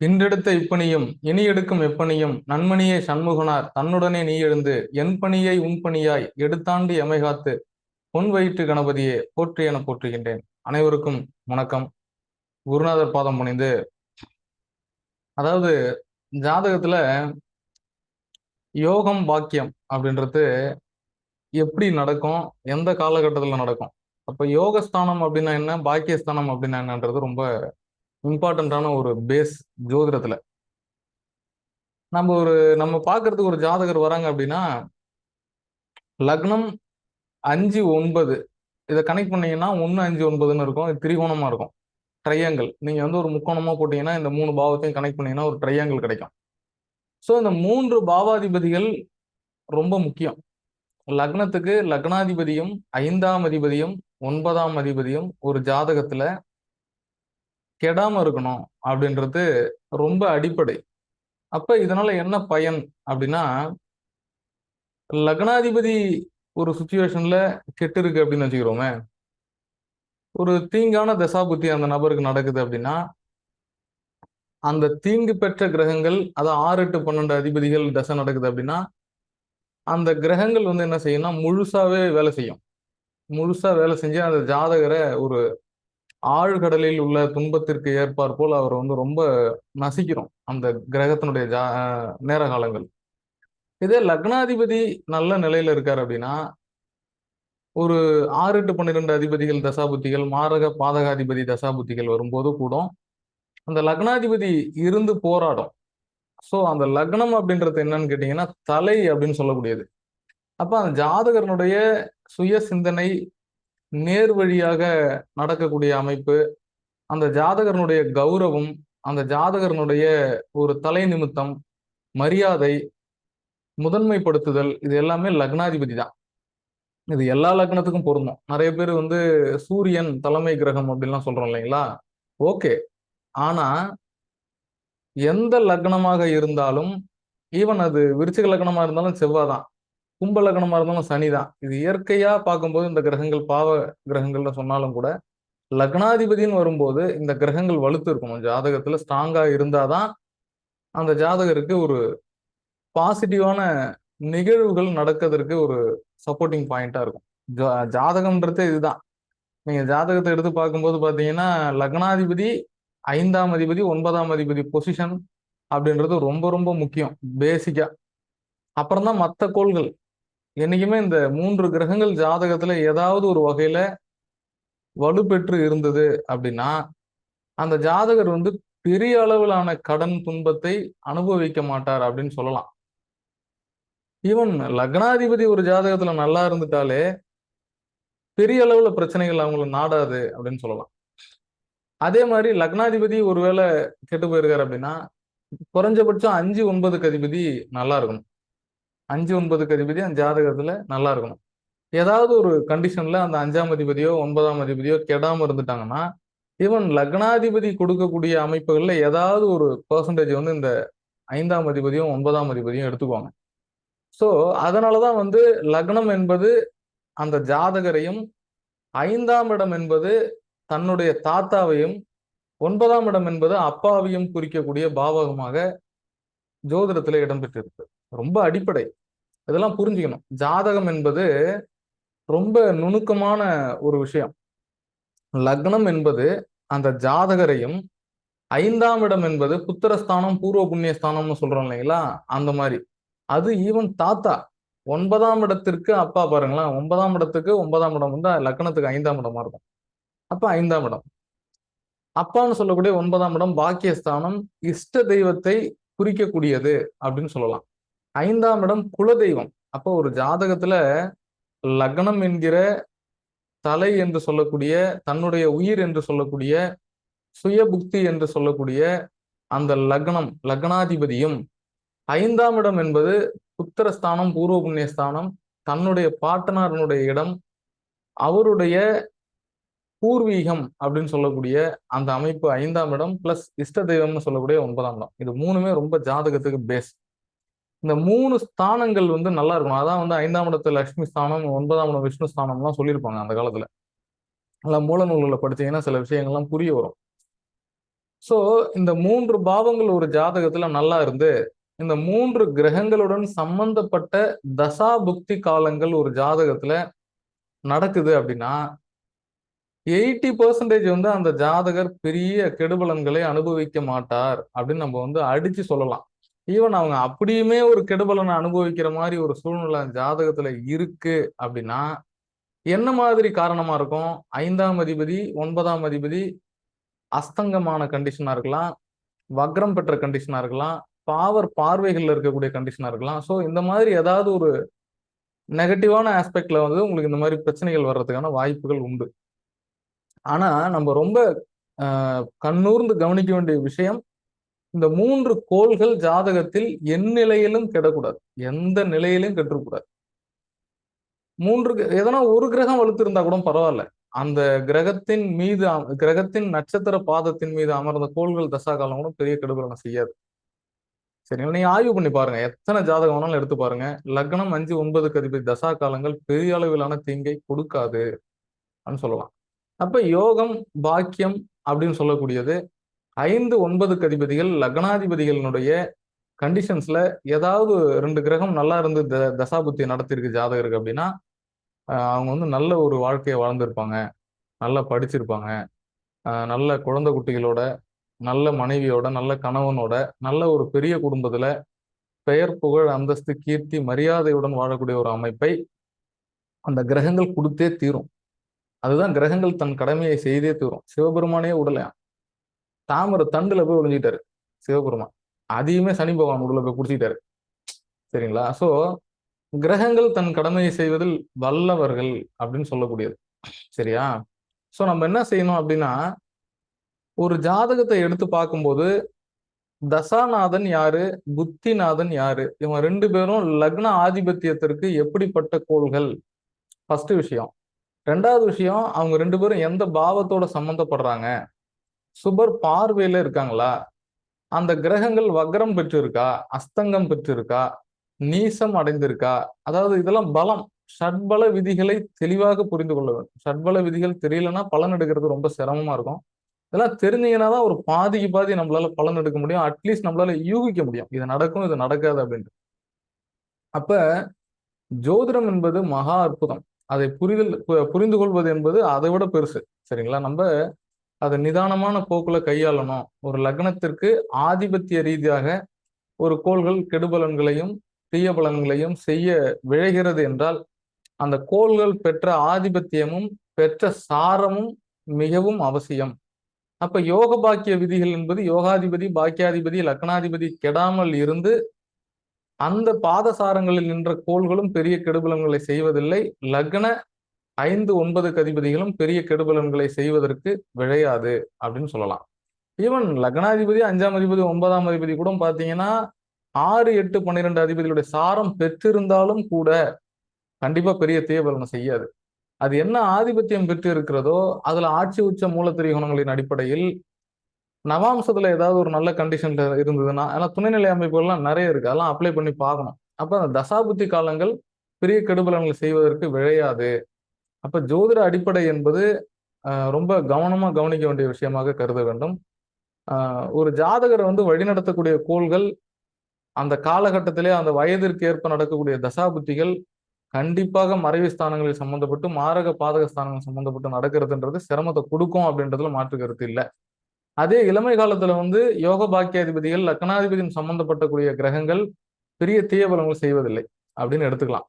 இன்றெடுத்த இப்பணியும் இனி எடுக்கும் எப்பணியும் நன்மணியை சண்முகனார் தன்னுடனே நீ எழுந்து என் பணியை உன் பணியாய் எடுத்தாண்டி எமைகாத்து பொன் வயிற்று கணபதியே போற்றி என போற்றுகின்றேன். அனைவருக்கும் வணக்கம். குருநாதர் பாதம் பணிந்து அதாவது ஜாதகத்துல யோகம் பாக்கியம் அப்படின்றது எப்படி நடக்கும் எந்த காலகட்டத்தில் நடக்கும்? அப்ப யோகஸ்தானம் அப்படின்னா என்ன பாக்கியஸ்தானம் அப்படின்னா என்னன்றது ரொம்ப இம்பார்ட்டண்ட்டான ஒரு பேஸ் ஜோதிடத்துல. நம்ம ஒரு நம்ம பார்க்கறதுக்கு ஒரு ஜாதகர் வராங்க அப்படின்னா லக்னம் அஞ்சு ஒன்பது. இதை கனெக்ட் பண்ணீங்கன்னா ஒன்று அஞ்சு ஒன்பதுன்னு இருக்கும். இது திரிகோணமா இருக்கும். ட்ரையாங்கிள் நீங்க வந்து ஒரு முக்கோணமா போட்டீங்கன்னா இந்த மூணு பாவத்தையும் கனெக்ட் பண்ணீங்கன்னா ஒரு ட்ரையாங்கிள் கிடைக்கும். ஸோ இந்த மூன்று பாவாதிபதிகள் ரொம்ப முக்கியம். லக்னத்துக்கு லக்னாதிபதியும் ஐந்தாம் அதிபதியும் ஒன்பதாம் அதிபதியும் ஒரு ஜாதகத்துல கெடாம இருக்கணும் அப்படின்றது ரொம்ப அடிப்படை. அப்ப இதனால என்ன பயன் அப்படின்னா லக்னாதிபதி ஒரு சுச்சுவேஷன்ல கெட்டு இருக்கு அப்படின்னு வச்சுக்கிறோமே. ஒரு தீங்கான தசாபுத்தி அந்த நபருக்கு நடக்குது அப்படின்னா அந்த தீங்கு பெற்ற கிரகங்கள் அதான் ஆறு எட்டு பன்னெண்டு அதிபதிகள் தசை நடக்குது அப்படின்னா அந்த கிரகங்கள் வந்து என்ன செய்யும்னா முழுசாவே வேலை செய்யும். முழுசா வேலை செஞ்சு அந்த ஜாதகரை ஒரு ஆழ்கடலில் உள்ள துன்பத்திற்கு ஏற்பார் போல் அவர் வந்து ரொம்ப நசிக்கிறோம் அந்த கிரகத்தினுடைய ஜா நேர காலங்கள். இதே லக்னாதிபதி நல்ல நிலையில இருக்கார் அப்படின்னா ஒரு ஆறு எட்டு பன்னிரெண்டு அதிபதிகள் தசாபுத்திகள் மாரக பாதகாதிபதி தசாபுத்திகள் வரும்போது கூட அந்த லக்னாதிபதி இருந்து போராடும். ஸோ அந்த லக்னம் அப்படின்றது என்னன்னு கேட்டிங்கன்னா தலை அப்படின்னு சொல்லக்கூடியது. அப்போ அந்த ஜாதகரனுடைய சுய சிந்தனை நேர் வழியாக நடக்கக்கூடிய அமைப்பு அந்த ஜாதகர்னுடைய கௌரவம் அந்த ஜாதகர்னுடைய ஒரு தலை நிமித்தம் மரியாதை முதன்மைப்படுத்துதல் இது எல்லாமே லக்னாதிபதி தான். இது எல்லா லக்னத்துக்கும் பொருந்தும். நிறைய பேர் வந்து சூரியன் தலைமை கிரகம் அப்படின்லாம் சொல்றோம் இல்லைங்களா? ஓகே. ஆனா எந்த லக்னமாக இருந்தாலும் ஈவன் அது விருச்சிக லக்னமா இருந்தாலும் செவ்வாதான். கும்ப லக்னமா இருந்தாலும் சனிதான். இது இயற்கையா பார்க்கும்போது இந்த கிரகங்கள் பாவ கிரகங்கள்னு சொன்னாலும் கூட லக்னாதிபதினு வரும்போது இந்த கிரகங்கள் வலுத்து இருக்கணும். ஜாதகத்துல ஸ்ட்ராங்கா இருந்தாதான் அந்த ஜாதகருக்கு ஒரு பாசிட்டிவான நிகழ்வுகள் நடக்கிறதுக்கு ஒரு சப்போர்ட்டிங் பாயிண்டா இருக்கும். ஜாதகம்ன்றதே இதுதான். நீங்க ஜாதகத்தை எடுத்து பார்க்கும்போது பாத்தீங்கன்னா லக்னாதிபதி ஐந்தாம் அதிபதி ஒன்பதாம் அதிபதி பொசிஷன் அப்படின்றது ரொம்ப ரொம்ப முக்கியம் பேசிக்கா அப்புறம் தான் மற்ற கோள்கள். என்னைக்குமே இந்த மூன்று கிரகங்கள் ஜாதகத்துல ஏதாவது ஒரு வகையில வலுப்பெற்று இருந்தது அப்படின்னா அந்த ஜாதகர் வந்து பெரிய அளவிலான கடன் துன்பத்தை அனுபவிக்க மாட்டார் அப்படின்னு சொல்லலாம். ஈவன் லக்னாதிபதி ஒரு ஜாதகத்துல நல்லா இருந்துட்டாலே பெரிய அளவுல பிரச்சனைகள் அவங்கள நாடாது அப்படின்னு சொல்லலாம். அதே மாதிரி லக்னாதிபதி ஒருவேளை கெட்டு போயிருக்காரு அப்படின்னா குறைஞ்சபட்சம் அஞ்சு ஒன்பதுக்கு அதிபதி நல்லா இருக்கணும். அஞ்சு ஒன்பதுக்கு அதிபதி அந்த ஜாதகத்துல நல்லா இருக்கணும். ஏதாவது ஒரு கண்டிஷன்ல அந்த அஞ்சாம் அதிபதியோ ஒன்பதாம் அதிபதியோ கெடாம இருந்துட்டாங்கன்னா ஈவன் லக்னாதிபதி கொடுக்கக்கூடிய அமைப்புகள்ல ஏதாவது ஒரு பர்சன்டேஜ் வந்து இந்த ஐந்தாம் அதிபதியும் ஒன்பதாம் அதிபதியும் எடுத்துக்குவாங்க. ஸோ அதனாலதான் வந்து லக்னம் என்பது அந்த ஜாதகரையும் ஐந்தாம் இடம் என்பது தன்னுடைய தாத்தாவையும் ஒன்பதாம் இடம் என்பது அப்பாவையும் குறிக்கக்கூடிய பாவகமாக ஜோதிடத்தில் இடம்பெற்றிருக்கு ரொம்ப அடிப்படை. இதெல்லாம் புரிஞ்சுக்கணும். ஜாதகம் என்பது ரொம்ப நுணுக்கமான ஒரு விஷயம். லக்னம் என்பது அந்த ஜாதகரையும் ஐந்தாம் இடம் என்பது புத்திரஸ்தானம் பூர்வ புண்ணியஸ்தானம்னு சொல்றோம் இல்லைங்களா? அந்த மாதிரி. அது ஈவன் தாத்தா ஒன்பதாம் இடத்திற்கு அப்பா பாருங்களேன். ஒன்பதாம் இடத்துக்கு ஒன்பதாம் இடம் வந்து லக்னத்துக்கு ஐந்தாம் இடமா இருக்கும். அப்ப ஐந்தாம் இடம். அப்பான்னு சொல்லக்கூடிய ஒன்பதாம் இடம் பாக்கியஸ்தானம் இஷ்ட தெய்வத்தை குறிக்கக்கூடியது அப்படின்னு சொல்லலாம். ஐந்தாம் இடம் குலதெய்வம். அப்போ ஒரு ஜாதகத்துல லக்னம் என்கிற தலை என்று சொல்லக்கூடிய தன்னுடைய உயிர் என்று சொல்லக்கூடிய சுய புக்தி என்று சொல்லக்கூடிய அந்த லக்னம் லக்னாதிபதியும் ஐந்தாம் இடம் என்பது புத்திரஸ்தானம் பூர்வ புண்ணியஸ்தானம் தன்னுடைய பாட்டனாரனுடைய இடம் அவருடைய பூர்வீகம் அப்படின்னு சொல்லக்கூடிய அந்த அமைப்பு ஐந்தாம் இடம் பிளஸ் இஷ்ட தெய்வம்னு சொல்லக்கூடிய ஒன்பதாம் இடம். இது மூணுமே ரொம்ப ஜாதகத்துக்கு பேஸ் இந்த மூணு ஸ்தானங்கள் வந்து நல்லா இருக்கணும். அதான் வந்து ஐந்தாம் இடத்து லக்ஷ்மி ஸ்தானம் ஒன்பதாம் இடம் விஷ்ணு ஸ்தானம்லாம் சொல்லியிருப்பாங்க அந்த காலத்துல. நல்லா மூல நூல்களை படிச்சீங்கன்னா சில விஷயங்கள்லாம் புரிய வரும். ஸோ இந்த மூன்று பாவங்கள் ஒரு ஜாதகத்துல நல்லா இருந்து இந்த மூன்று கிரகங்களுடன் சம்பந்தப்பட்ட தசா புக்தி காலங்கள் ஒரு ஜாதகத்துல நடக்குது அப்படின்னா எயிட்டி பர்சன்டேஜ் வந்து அந்த ஜாதகர் பெரிய கெடுபலன்களை அனுபவிக்க மாட்டார் அப்படின்னு நம்ம வந்து அடிச்சு சொல்லலாம். ஈவன் அவங்க அப்படியுமே ஒரு கெடுபலனை அனுபவிக்கிற மாதிரி ஒரு சூழ்நிலை ஜாதகத்துல இருக்கு அப்படின்னா என்ன மாதிரி காரணமா இருக்கும்? ஐந்தாம் அதிபதி ஒன்பதாம் அதிபதி அஸ்தங்கமான கண்டிஷனா இருக்கலாம் வக்ரம் பெற்ற கண்டிஷனா இருக்கலாம் பாவர் பார்வைகள்ல இருக்கக்கூடிய கண்டிஷனா இருக்கலாம். ஸோ இந்த மாதிரி ஏதாவது ஒரு நெகட்டிவான ஆஸ்பெக்ட்ல வந்து உங்களுக்கு இந்த மாதிரி பிரச்சனைகள் வர்றதுக்கான வாய்ப்புகள் உண்டு. ஆனா நம்ம ரொம்ப கண்ணூர்ந்து கவனிக்க வேண்டிய விஷயம் இந்த மூன்று கோள்கள் ஜாதகத்தில் என் நிலையிலும் கெடக்கூடாது. எந்த நிலையிலும் கெட்டுக்கூடாது மூன்று எதனா ஒரு கிரகம் வலுத்திருந்தா கூட பரவாயில்ல. அந்த கிரகத்தின் மீது கிரகத்தின் நட்சத்திர பாதத்தின் மீது அமர்ந்த கோள்கள் தசா காலம் கூட பெரிய கெடுபலனை செய்யாது. சரிங்களா நீங்க ஆய்வு பண்ணி பாருங்க. எத்தனை ஜாதகம் வேணாலும் எடுத்து பாருங்க. லக்னம் அஞ்சு ஒன்பது கதிபதி தசா காலங்கள் பெரிய அளவிலான தீங்கை கொடுக்காது. அப்படின்னு சொல்லலாம். அப்ப யோகம் பாக்கியம் அப்படின்னு சொல்லக்கூடியது ஐந்து ஒன்பது கதிபதிகள் லக்னாதிபதிகளினுடைய கண்டிஷன்ஸ்ல ஏதாவது ரெண்டு கிரகம் நல்லா இருந்து த தசாபுத்தி நடத்தியிருக்கு ஜாதகருக்கு அப்படின்னா அவங்க வந்து நல்ல ஒரு வாழ்க்கையை வாழ்ந்திருப்பாங்க. நல்லா படிச்சிருப்பாங்க. நல்ல குழந்தை குட்டிகளோட நல்ல மனைவியோட நல்ல கணவனோட நல்ல ஒரு பெரிய குடும்பத்துல பெயர் புகழ் அந்தஸ்து கீர்த்தி மரியாதையுடன் வாழக்கூடிய ஒரு அமைப்பை அந்த கிரகங்கள் கொடுத்தே தீரும். அதுதான் கிரகங்கள் தன் கடமையை செய்தே தீரும். சிவபெருமானே உடலையான் தாமரை தண்டுல போய் ஒழிஞ்சிட்டாரு சிவபெருமான். அதையுமே சனி பகவான் உடல போய் குடிச்சிட்டாரு சரிங்களா? சோ கிரகங்கள் தன் கடமையை செய்வதில் வல்லவர்கள் அப்படின்னு சொல்லக்கூடியது. சரியா? சோ நம்ம என்ன செய்யணும் அப்படின்னா ஒரு ஜாதகத்தை எடுத்து பார்க்கும்போது தசாநாதன் யாரு? புத்திநாதன் யாரு? இவங்க ரெண்டு பேரும் லக்ன ஆதிபத்தியத்திற்கு எப்படிப்பட்ட கோள்கள்? ஃபர்ஸ்ட் விஷயம். ரெண்டாவது விஷயம் அவங்க ரெண்டு பேரும் எந்த பாவத்தோட சம்மந்தப்படுறாங்க சுபர் பார்வையில இருக்காங்களா? அந்த கிரகங்கள் வக்ரம் பெற்று இருக்கா அஸ்தங்கம் பெற்று இருக்கா நீசம் அடைந்திருக்கா? அதாவது இதெல்லாம் பலம் ஷட்பல விதிகளை தெளிவாக புரிந்து கொள்ள வேண்டும். ஷட்பல விதிகள் தெரியலன்னா பலன் எடுக்கிறது ரொம்ப சிரமமா இருக்கும். இதெல்லாம் தெரிஞ்சீங்கன்னா தான் ஒரு பாதிக்கு பாதி நம்மளால பலன் எடுக்க முடியும். அட்லீஸ்ட் நம்மளால யூகிக்க முடியும். இது நடக்கும் இது நடக்காது அப்படின்ட்டு. அப்ப ஜோதிடம் என்பது மகா அற்புதம். அதை புரிதல் புரிந்து கொள்வது என்பது அதை விட பெருசு. சரிங்களா? நம்ம அதை நிதானமான போக்குல கையாளணும். ஒரு லக்னத்திற்கு ஆதிபத்திய ரீதியாக ஒரு கோள்கள் கெடுபலன்களையும் தீய பலன்களையும் செய்ய விழைகிறது என்றால் அந்த கோள்கள் பெற்ற ஆதிபத்தியமும் பெற்ற சாரமும் மிகவும் அவசியம். அப்ப யோக பாக்கிய விதிகள் என்பது யோகாதிபதி பாக்கியாதிபதி லக்னாதிபதி கெடாமல் இருந்து அந்த பாதசாரங்களில் நின்ற கோள்களும் பெரிய கெடுபலன்களை செய்வதில்லை. லக்ன ஐந்து ஒன்பது கதிபதிகளும் பெரிய கெடுபலன்களை செய்வதற்கு விழையாது அப்படின்னு சொல்லலாம். ஈவன் லக்னாதிபதி அஞ்சாம் அதிபதி ஒன்பதாம் அதிபதி கூட பார்த்தீங்கன்னா ஆறு எட்டு பன்னிரெண்டு அதிபதிகளுடைய சாரம் பெற்றிருந்தாலும் கூட கண்டிப்பா பெரிய தீயபலனை செய்யாது. அது என்ன ஆதிபத்தியம் பெற்று இருக்கிறதோ அதுல ஆட்சி உச்ச மூலத்திரிகோணங்களின் அடிப்படையில் நவாம்சத்துல ஏதாவது ஒரு நல்ல கண்டிஷன்ல இருந்ததுன்னா ஏன்னா துணைநிலை அமைப்புகள்லாம் நிறைய இருக்கு அதெல்லாம் அப்ளை பண்ணி பார்க்கணும். அப்ப அந்த தசாபுத்தி காலங்கள் பெரிய கெடுபலன்களை செய்வதற்கு விழையாது. அப்ப ஜோதிட அடிப்படை என்பது ரொம்ப கவனமா கவனிக்க வேண்டிய விஷயமாக கருத வேண்டும். ஒரு ஜாதகரை வந்து வழிநடத்தக்கூடிய கோள்கள் அந்த காலகட்டத்திலே அந்த வயதிற்கு ஏற்ப நடக்கக்கூடிய தசாபுத்திகள் கண்டிப்பாக மறைவு ஸ்தானங்களில் சம்பந்தப்பட்டு மாரக பாதக ஸ்தானங்கள் சம்பந்தப்பட்டு நடக்கிறதுன்றது சிரமத்தை கொடுக்கும் அப்படின்றதுல மாற்று கருத்து இல்லை. அதே இளமை காலத்துல வந்து யோக பாக்கியாதிபதிகள் லக்னாதிபதியும் சம்பந்தப்பட்டக்கூடிய கிரகங்கள் பெரிய தீயபலங்கள் செய்வதில்லை அப்படின்னு எடுத்துக்கலாம்.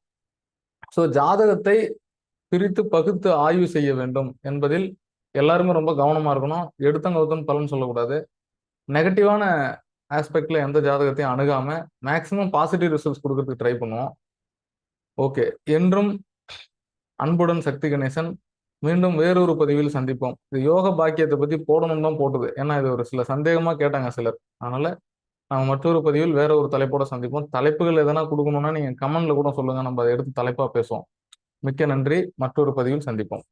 ஸோ ஜாதகத்தை பிரித்து பகுத்து ஆய்வு செய்ய வேண்டும் என்பதில் எல்லாருமே ரொம்ப கவனமாக இருக்கணும். எடுத்தங்கவுத்தன் பலன் சொல்லக்கூடாது. நெகட்டிவான ஆஸ்பெக்டில் எந்த ஜாதகத்தையும் அணுகாமல் மேக்ஸிமம் பாசிட்டிவ் ரிசல்ட்ஸ் கொடுக்கறதுக்கு ட்ரை பண்ணுவோம். ஓகே. என்றும் அன்புடன் சக்தி கணேசன் மீண்டும் வேறொரு பதிவில் சந்திப்போம். இது யோக பாக்கியத்தை பற்றி போடணும் தான் போட்டது. ஏன்னா இது ஒரு சில சந்தேகமாக கேட்டாங்க சிலர். அதனால் நம்ம மற்றொரு பதிவில் வேற ஒரு தலைப்போட சந்திப்போம். தலைப்புகள் எதனா கொடுக்கணும்னா நீங்கள் கமெண்ட்ல கூட சொல்லுங்கள் நம்ம அதை எடுத்து தலைப்பாக பேசுவோம். மிக்க நன்றி. மற்றொரு பதிவில் சந்திப்போம்.